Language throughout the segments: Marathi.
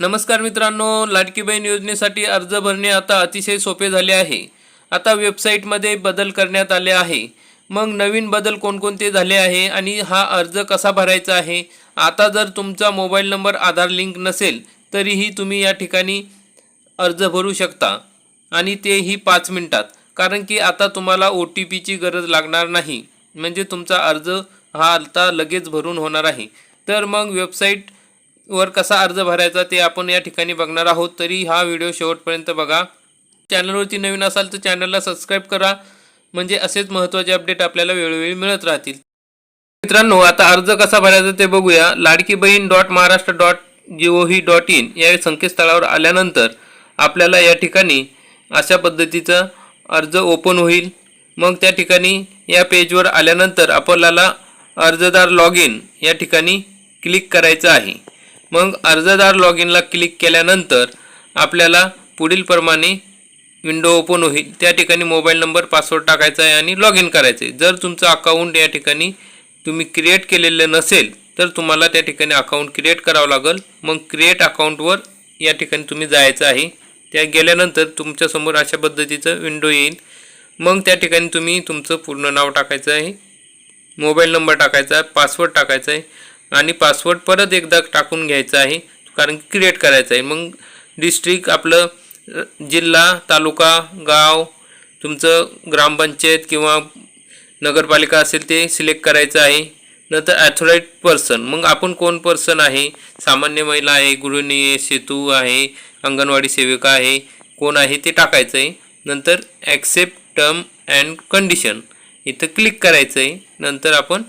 नमस्कार मित्रांनो लाडकी बहीण योजनेसाठी अर्ज भरणे आता अतिशय सोपे झाले आहे. आता वेबसाईटमध्ये बदल करण्यात आले आहे. मग नवीन बदल कोणकोणते झाले आहे आणि हा अर्ज कसा भरायचा आहे? आता जर तुमचा मोबाईल नंबर आधार लिंक नसेल तरीही तुम्ही या ठिकाणी अर्ज भरू शकता. आणि तेही पाच मिनटात कारण की आता तुम्हाला ओ टी पीची गरज लागणार नाही. म्हणजे तुमचा अर्ज हा आता लगेच भरून होणार आहे. तर मग वेबसाईट वर कसा अर्ज भरायचा ते आपण या ठिकाणी बघणार आहोत. तरी हा व्हिडिओ शेवटपर्यंत बघा. चॅनलवरती नवीन असाल तर चॅनलला सबस्क्राईब करा. म्हणजे असेच महत्त्वाचे अपडेट आपल्याला वेळोवेळी मिळत राहतील. मित्रांनो आता अर्ज कसा भरायचा ते बघूया. Ladki Bahin dot Maharashtra dot G O V dot in या संकेतस्थळावर आल्यानंतर आपल्याला या ठिकाणी अशा पद्धतीचा अर्ज ओपन होईल. मग त्या ठिकाणी या पेजवर आल्यानंतर आपल्याला अर्जदार लॉग इन या ठिकाणी क्लिक करायचं आहे. मग अर्जदार लॉग इनला क्लिक केल्यानंतर आपल्याला पुढील प्रमाणे विंडो ओपन होईल. त्या ठिकाणी मोबाईल नंबर पासवर्ड टाकायचा आहे आणि लॉग इन करायचं आहे. जर तुमचं अकाउंट या ठिकाणी तुम्ही क्रिएट केलेलं नसेल तर तुम्हाला त्या ठिकाणी अकाउंट क्रिएट करावं लागेल. मग क्रिएट अकाउंटवर या ठिकाणी तुम्ही जायचं आहे. त्या गेल्यानंतर तुमच्यासमोर अशा पद्धतीचं विंडो येईल. मग त्या ठिकाणी तुम्ही तुमचं पूर्ण नाव टाकायचं आहे. मोबाईल नंबर टाकायचा आहे. पासवर्ड टाकायचा आहे. आणि पासवर्ड परत एकदा टाकून घ्यायचा आहे कारण की क्रिएट करायचं आहे. मग डिस्ट्रिक्ट आपलं जिल्हा तालुका गाव तुमचं ग्रामपंचायत किंवा नगरपालिका असेल ते सिलेक्ट करायचं आहे. नंतर ॲथोराईट पर्सन मग आपण कोण पर्सन आहे? सामान्य महिला आहे गृहिणी आहे सेतू आहे अंगणवाडी सेविका आहे कोण आहे ते टाकायचं आहे. नंतर ॲक्सेप्ट टर्म अँड कंडिशन इथं क्लिक करायचं आहे. नंतर आपण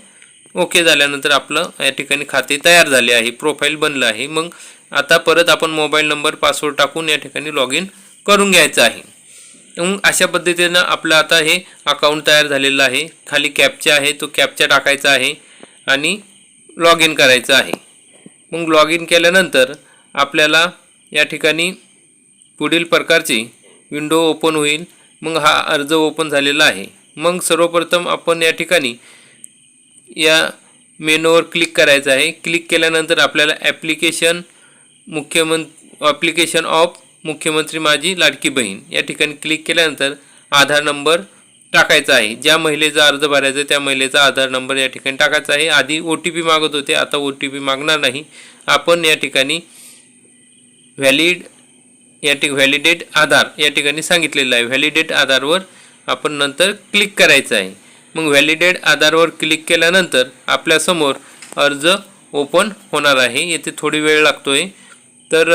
ओके झाल्यानंतर आपलं या ठिकाणी खाते तयार झाले आहे प्रोफाईल बनलं आहे. मग आता परत आपण मोबाईल नंबर पासवर्ड टाकून या ठिकाणी लॉग इन करून घ्यायचं आहे. मग अशा पद्धतीनं आपलं आता हे अकाउंट तयार झालेलं आहे. खाली कॅपचा आहे तो कॅपचा टाकायचा आहे आणि लॉग इन करायचं आहे. मग लॉग इन केल्यानंतर आपल्याला या ठिकाणी पुढील प्रकारची विंडो ओपन होईल. मग हा अर्ज ओपन झालेला आहे. मग सर्वप्रथम आपण या ठिकाणी या मेनूवर क्लिक करायचं आहे. क्लिक केल्यानंतर आपल्याला ॲप्लिकेशन मुख्यमंत्री ॲप्लिकेशन ऑफ मुख्यमंत्री माझी लाडकी बहीण. या ठिकाणी क्लिक केल्यानंतर आधार नंबर टाकायचा आहे. ज्या महिलेचा अर्ज भरायचा आहे त्या महिलेचा आधार नंबर या ठिकाणी टाकायचा आहे. आधी ओ टी पी मागत होते आता ओ टी पी मागणार नाही. आपण या ठिकाणी व्हॅलिड या ठिक व्हॅलिडेट आधार या ठिकाणी सांगितलेलं आहे. व्हॅलिडेट आधारवर आपण नंतर क्लिक करायचं आहे. मग व्हॅलिडेट आधारवर क्लिक केल्यानंतर आपल्यासमोर अर्ज ओपन होणार आहे. येथे थोडी वेळ लागतो आहे तर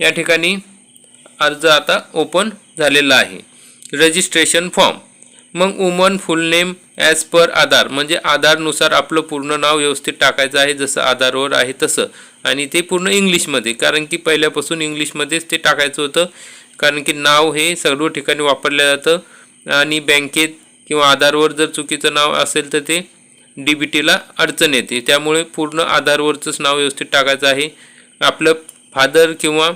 या ठिकाणी अर्ज आता ओपन झालेला आहे. रजिस्ट्रेशन फॉर्म मग woman full name as per Aadhaar म्हणजे आधारनुसार आपलं पूर्ण नाव व्यवस्थित टाकायचं आहे जसं आधारवर आहे तसं. आणि ते पूर्ण इंग्लिशमध्ये कारण की पहिल्यापासून इंग्लिशमध्येच ते टाकायचं होतं. कारण की नाव हे सर्व ठिकाणी वापरलं जातं. आणि बँकेत किंवा आधारवर जर चुकीचं नाव असेल तर ते डी बी टीला अडचण येते. त्यामुळे पूर्ण आधारवरचंच नाव व्यवस्थित टाकायचं आहे. आपलं फादर किंवा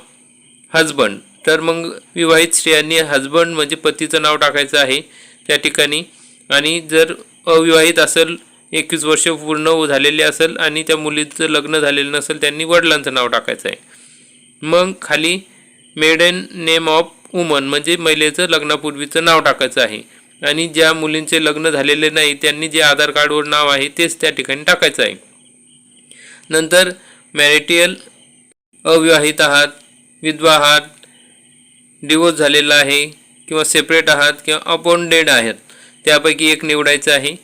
हजबंड. तर मग विवाहित स्त्रियांनी हजबंड म्हणजे पतीचं नाव टाकायचं आहे त्या ठिकाणी. आणि जर अविवाहित असेल एकवीस वर्ष पूर्ण झालेले असेल आणि त्या मुलीचं लग्न झालेलं नसेल त्यांनी वडिलांचं नाव टाकायचं आहे. मग खाली मेडन नेम ऑफ वुमन म्हणजे महिलेचं लग्नापूर्वीचं नाव टाकायचं आहे. आणि ज्या मुलींचे लग्न झालेले नाही त्यांनी जे आधार कार्डवर नाव आहे तेच त्या ठिकाणी टाकायचं आहे. नंतर मॅरिटियल अविवाहित आहात विधवा आहात डिवोर्स झालेला आहे किंवा सेपरेट आहात किंवा अपॉन्डेड आहेत त्यापैकी एक निवडायचं आहे.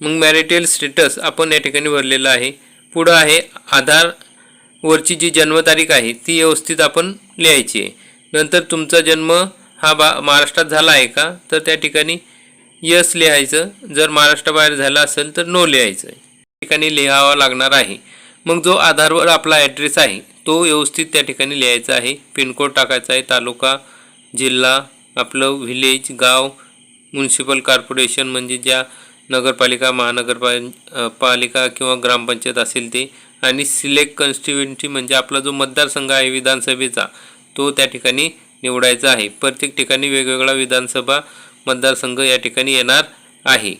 मग मॅरिटल स्टेटस आपण या ठिकाणी भरलेला आहे. पुढं आहे आधारवरची जी जन्मतारीख आहे ती व्यवस्थित आपण लिहायची आहे. नंतर तुमचा जन्म हा बा महाराष्ट्रात झाला आहे का? तर त्या ठिकाणी यस लिहायचं. जर महाराष्ट्राबाहेर झालं असेल तर नो लिहायचं ठिकाणी लिहावा लागणार आहे. मग जो आधारवर आपला ॲड्रेस आहे तो व्यवस्थित त्या ठिकाणी लिहायचा आहे. पिनकोड टाकायचा आहे तालुका जिल्हा आपलं व्हिलेज गाव म्युन्सिपल कॉर्पोरेशन म्हणजे ज्या नगरपालिका महानगरपाल पालिका किंवा ग्रामपंचायत असेल ते. आणि सिलेक्ट कॉन्स्टिट्युएन्सी म्हणजे आपला जो मतदारसंघ आहे विधानसभेचा तो त्या ठिकाणी निवडायचा आहे. प्रत्येक ठिकाणी वेगवेगळा विधानसभा मतदारसंघ या ठिकाणी येणार आहे.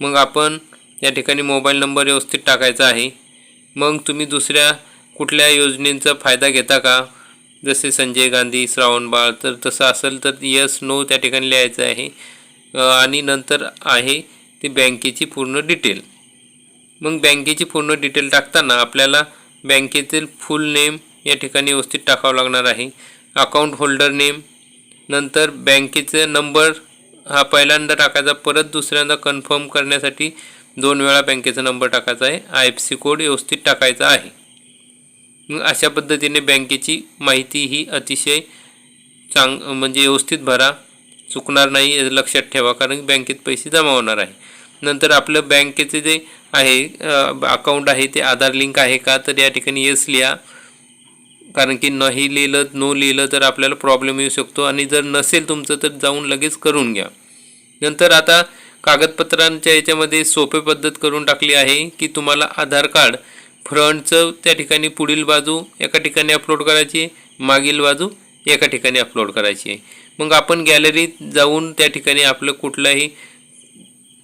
मग आपण या ठिकाणी मोबाईल नंबर व्यवस्थित टाकायचा आहे. मग तुम्ही दुसऱ्या कुठल्या योजनेचा फायदा घेता का? जसे संजय गांधी श्रावणबाळ तर तसं असेल तर यस नो त्या ठिकाणी लिहायचं आहे. आणि नंतर आहे ती बँकेची पूर्ण डिटेल. मग बँकेची पूर्ण डिटेल टाकताना आपल्याला बँकेतील फुल नेम या ठिकाणी व्यवस्थित टाकावं लागणार आहे. अकाउंट होल्डर नेम नंतर बँकेचं नंबर हा पहिल्यांदा टाकायचा परत दुसऱ्यांदा कन्फर्म करण्यासाठी दोन वेळा बँकेचा नंबर टाकायचा आहे. आय एफ सी कोड व्यवस्थित टाकायचा आहे. मग अशा पद्धतीने बँकेची माहिती ही अतिशय चांग म्हणजे व्यवस्थित भरा. चुकणार नाही याचं लक्षात ठेवा कारण बँकेत पैसे जमा होणार आहे. नंतर आपलं बँकेचे जे आहे अकाउंट आहे ते आधार लिंक आहे का? तर या ठिकाणी येस लिहा. कारण की नाही लिहिलं नो लिहिलं तर आपल्याला प्रॉब्लेम येऊ शकतो. आणि जर नसेल तुमचं तर जाऊन लगेच करून घ्या. नंतर आता कागदपत्रांच्या याच्यामध्ये सोपे पद्धत करून टाकली आहे की तुम्हाला आधार कार्ड फ्रंटचं त्या ठिकाणी पुढील बाजू एका ठिकाणी अपलोड करायची आहे मागील बाजू एका ठिकाणी अपलोड करायची. आहे मग आपण गॅलरीत जाऊन त्या ठिकाणी आपलं कुठलाही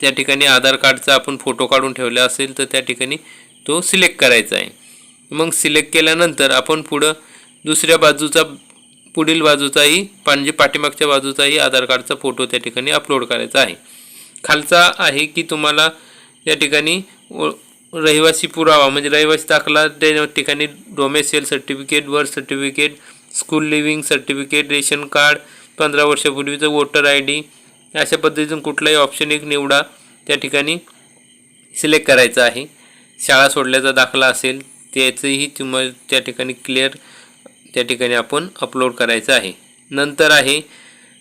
त्या ठिकाणी आधार कार्डचा आपण फोटो काढून ठेवला असेल तर त्या ठिकाणी तो सिलेक्ट करायचा आहे. मग सिलेक्ट केल्यानंतर आपण पुढं दुसऱ्या बाजूचा पुढील बाजूचाही म्हणजे पाठीमागच्या बाजूचाही आधार कार्डचा फोटो त्या ठिकाणी अपलोड करायचा आहे. खालचा आहे की तुम्हाला या ठिकाणी रहिवासी पुरावा म्हणजे रहिवासी दाखला त्या ठिकाणी domicile certificate birth certificate school leaving certificate ration card पंधरा वर्षापूर्वीचं वोटर आय डी अशा पद्धतीतून कुठलाही ऑप्शन एक निवडा त्या ठिकाणी सिलेक्ट करायचं आहे. शाळा सोडल्याचा दाखला असेल त्याचंही तुम्हाला त्या ठिकाणी क्लिअर त्या ठिकाणी आपण अपलोड करायचं आहे. नंतर आहे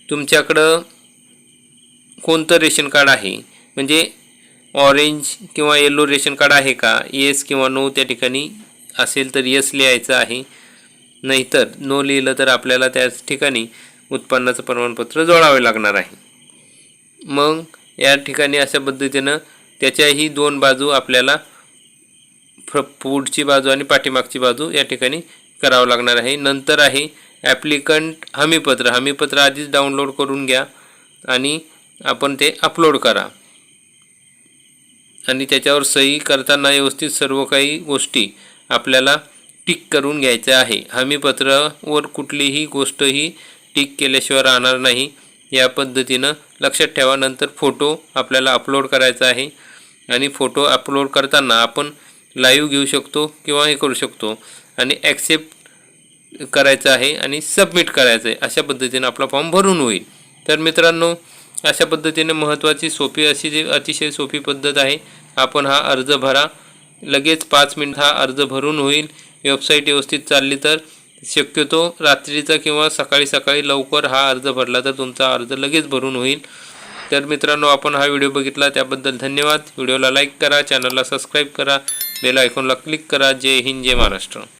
तुमच्याकडं कोणतं रेशन कार्ड आहे? म्हणजे ऑरेंज किंवा येलो रेशन कार्ड आहे का? येस किंवा नो त्या ठिकाणी असेल तर येस लिहायचं आहे. नाहीतर नो लिहिलं तर आपल्याला त्याच ठिकाणी उत्पन्नाचं प्रमाणपत्र जोडावे लागणार आहे. मग या ठिकाणी अशा पद्धतीनं त्याच्याही दोन बाजू आपल्याला फ्र पुढची बाजू आणि पाठीमागची बाजू या ठिकाणी करावं लागणार आहे. नंतर आहे ॲप्लिकंट हमीपत्र. हमीपत्र आधीच डाउनलोड करून घ्या आणि आपण ते अपलोड करा. आणि त्याच्यावर सही करताना व्यवस्थित सर्व काही गोष्टी आपल्याला टिक करून घ्यायच्या आहे. हमीपत्रावर कुठलीही गोष्ट ही टिक केल्याशिवाय राहणार नाही. या पद्धतीनं लक्षात ठेवा. नंतर फोटो आपल्याला अपलोड करायचा आहे. आणि फोटो अपलोड करताना आपण लाईव्ह घेऊ शकतो किंवा हे करू शकतो. आणि ॲक्सेप्ट करायचं आहे आणि सबमिट करायचं आहे. अशा पद्धतीने आपला फॉर्म भरून होईल. तर मित्रांनो अशा पद्धतीने महत्त्वाची सोपी अशी जी अतिशय सोपी पद्धत आहे आपण हा अर्ज भरा. लगेच पाच मिनिट हा अर्ज भरून होईल. वेबसाईट व्यवस्थित चालली तर शक्यतो रात्रीचा किंवा सकाळी सकाळी लवकर हा अर्ज भरला तर तुमचा अर्ज लगेच भरून होईल. तर मित्रांनो आपण हा व्हिडिओ बघितला त्याबद्दल धन्यवाद. व्हिडिओला लाईक करा चॅनलला सबस्क्राईब करा. बेल आयकॉनला क्लिक करा. जय हिंद जय महाराष्ट्र.